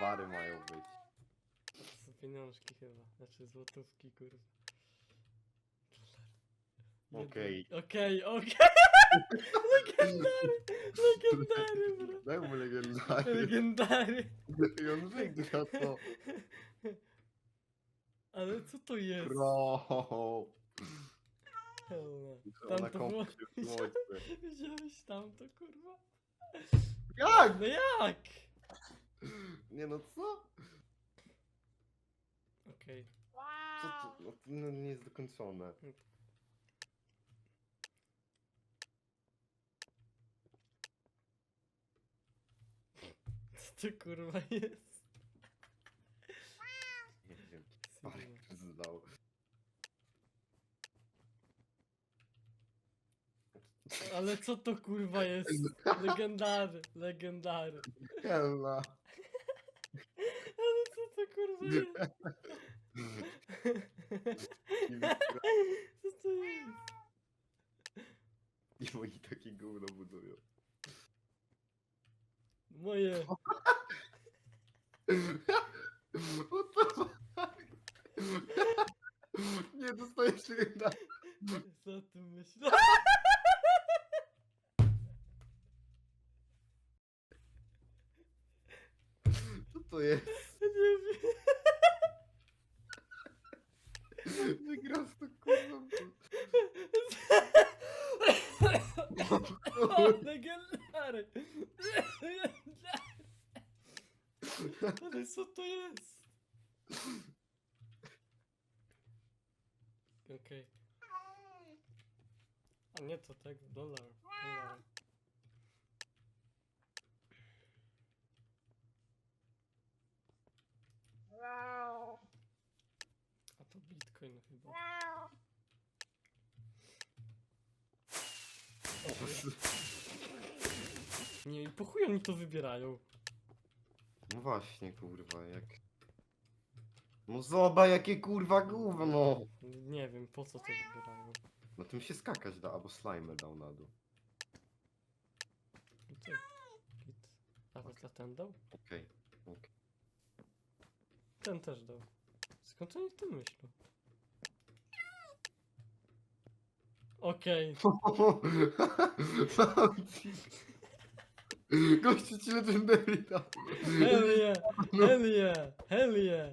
Wary mają być. To są pieniążki chyba. Znaczy złotówki, kurwa. Okej. Okej, okej. Legendary. Legendary, bro. Daj mu legendary. Legendary. I on wygra to. Ale co to jest? Bro. Hell Ona Tam to było... Widziałeś tam to, kurwa? Jak? No jak? Nie no co? Okej. Co to? No, to no, nie jest dokończone. Co to kurwa jest? Nie wiem. Park zdał. Ale co to kurwa jest? Legendary, legendary. Hella. Co kurwa jest? Co to jest? I oni takie gówno budują. Moje. What the fuck? Nie dostajesz jedna. Co ty myślisz? Co to jest? Nie wiem. To kurwa. O, legendary. Ale co to jest? Okej. A nie to tak, dolar. dolar. A to bitcoin chyba. Nie, i po chuj oni to wybierają. No właśnie kurwa, jak... No zobacz jakie kurwa gówno. Nie wiem, po co to wybierają. No tym się skakać da, albo slime dał na dół. No to git. A to ten dał? Okej. okej. Ten też dał. Skąd oni w tym myślą? Okej. Gościu ci legendary dał. Hell yeah! Hell yeah! Hell yeah!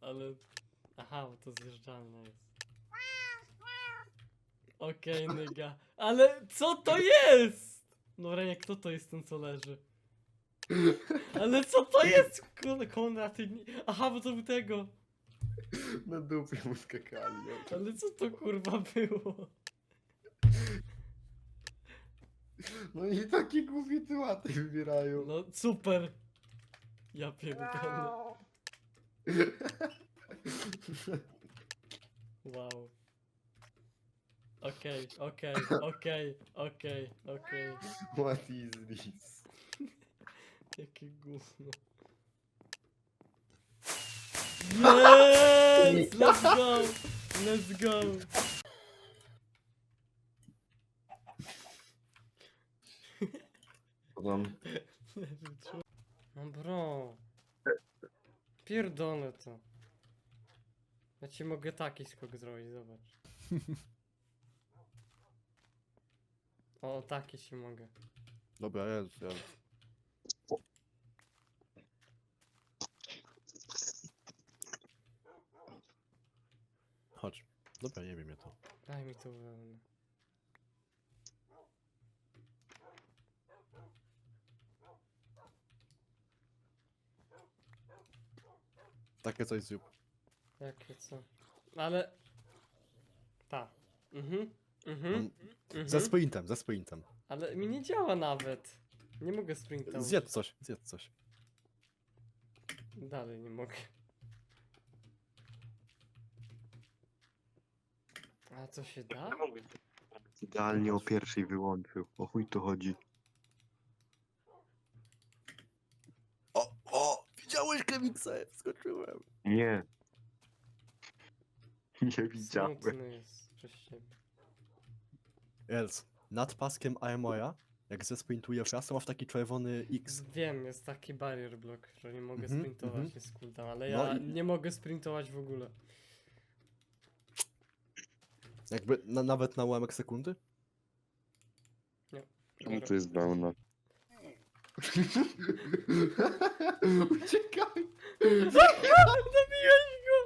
Ale... Aha, bo to zjeżdżalne jest. Okej, nyga. Ale co to jest? Dobra, jak kto to jest ten co leży? Ale co to jest? Kon- Konrad, ty nie... Aha, bo to był tego. Na dupie mu skakali. no. Ale co to kurwa było? No i takie głupie łaty wybierają. No super. Ja pierdolę. Wow. Okej, okej, okej, okej, okej. What is this? Jakie gówno. Yes! Let's go! Let's go! Podam. No bro. Pierdolę to. Ja ci mogę taki skok zrobić, zobacz. O, taki ci mogę. Dobra, jest, jest. Chodź. Dobra, nie wiem ja to. Daj mi to wełnę. Takie coś zrób. Jakie co? Ale... Ta. Mhm. Mhm. Mhm. Ze sprintem, ze sprintem. Ale mi nie działa nawet. Nie mogę sprintować. Zjedz coś, zjedz coś. Dalej nie mogę. A co się da? Idealnie o pierwszej wyłączył. O chuj tu chodzi. O, o! Widziałeś Kevikse? Wskoczyłem. Nie. Nie widziałem. Smutny jest nad paskiem AMO-a, jak zesprintujesz raz, to masz taki czerwony X. Wiem, jest taki barrier block, że nie mogę Mhm, sprintować, mhm. jest cooldown, ale No ja i- nie mogę sprintować w ogóle. Jakby na, nawet na ułamek sekundy? Czemu to jest wełna? Uciekaj! Zabiłeś go!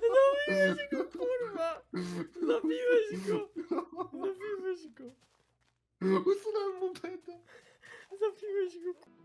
Zabiłeś go, kurwa! Zabiłeś go! Zabiłeś go! Usunąłem mu beta. Zabiłeś go, kurwa!